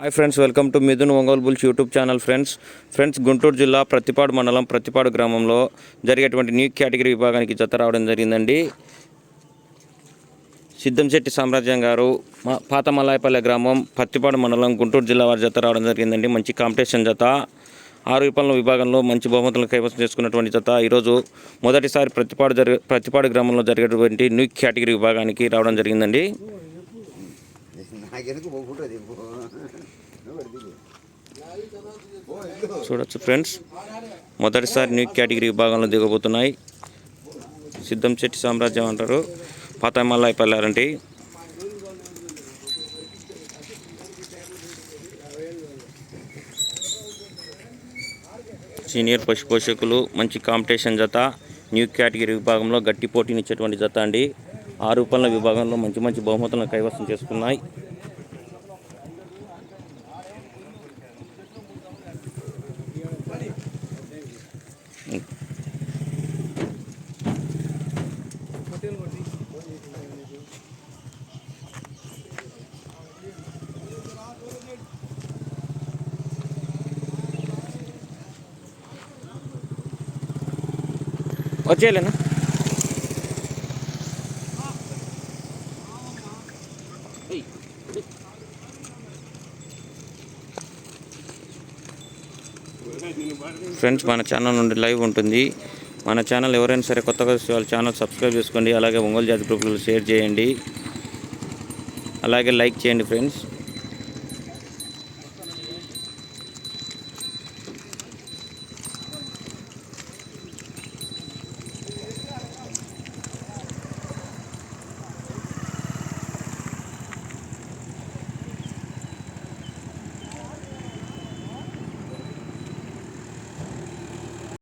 Hi friends welcome to Mithun Ongole bulls YouTube channel friends friends Guntur జిల్లా ప్రతిపాడు మండలం ప్రతిపాడు గ్రామంలో జరిగేటువంటి న్యూ కేటగిరీ విభాగానికి జత రావడం జరిగిందండి. సిద్ధంశెట్టి సామ్రాజ్యం గారు మా పాత మలాయపల్లె గ్రామం పత్తిపాడు మండలం గుంటూరు జిల్లా వారి జత రావడం జరిగిందండి. మంచి కాంపిటీషన్ జత. ఆరు విపణల విభాగంలో మంచి బహుమతులను కైవసం చేసుకున్నటువంటి జత. ఈరోజు మొదటిసారి ప్రతిపాడు జరి ప్రతిపాడు గ్రామంలో జరిగేటువంటి న్యూ కేటగిరీ విభాగానికి రావడం జరిగిందండి. నాకెందుకు చూడొచ్చు ఫ్రెండ్స్ మొదటిసారి న్యూ కేటగిరీ విభాగంలో దిగబోతున్నాయి. సిద్ధం చెట్టి సామ్రాజ్యం అంటారు. పాత మల్లాయిపల్లి సీనియర్ పశు పోషకులు మంచి కాంపిటీషన్ జత న్యూ కేటగిరీ విభాగంలో గట్టి పోటీనిచ్చేటువంటి జత అండి. ఆరు పనుల విభాగంలో మంచి మంచి బహుమతులను కైవసం చేసుకున్నాయి. వచ్చేయలేనా? ఫ్రెండ్స్ మన ఛానల్ నుండి లైవ్ ఉంటుంది. మన ఛానల్ ఎవరైనా సరే కొత్తగా చూసే వాళ్ళ ఛానల్ సబ్స్క్రైబ్ చేసుకోండి. అలాగే ఒంగోలు జాతి గ్రూపులు షేర్ చేయండి. అలాగే లైక్ చేయండి ఫ్రెండ్స్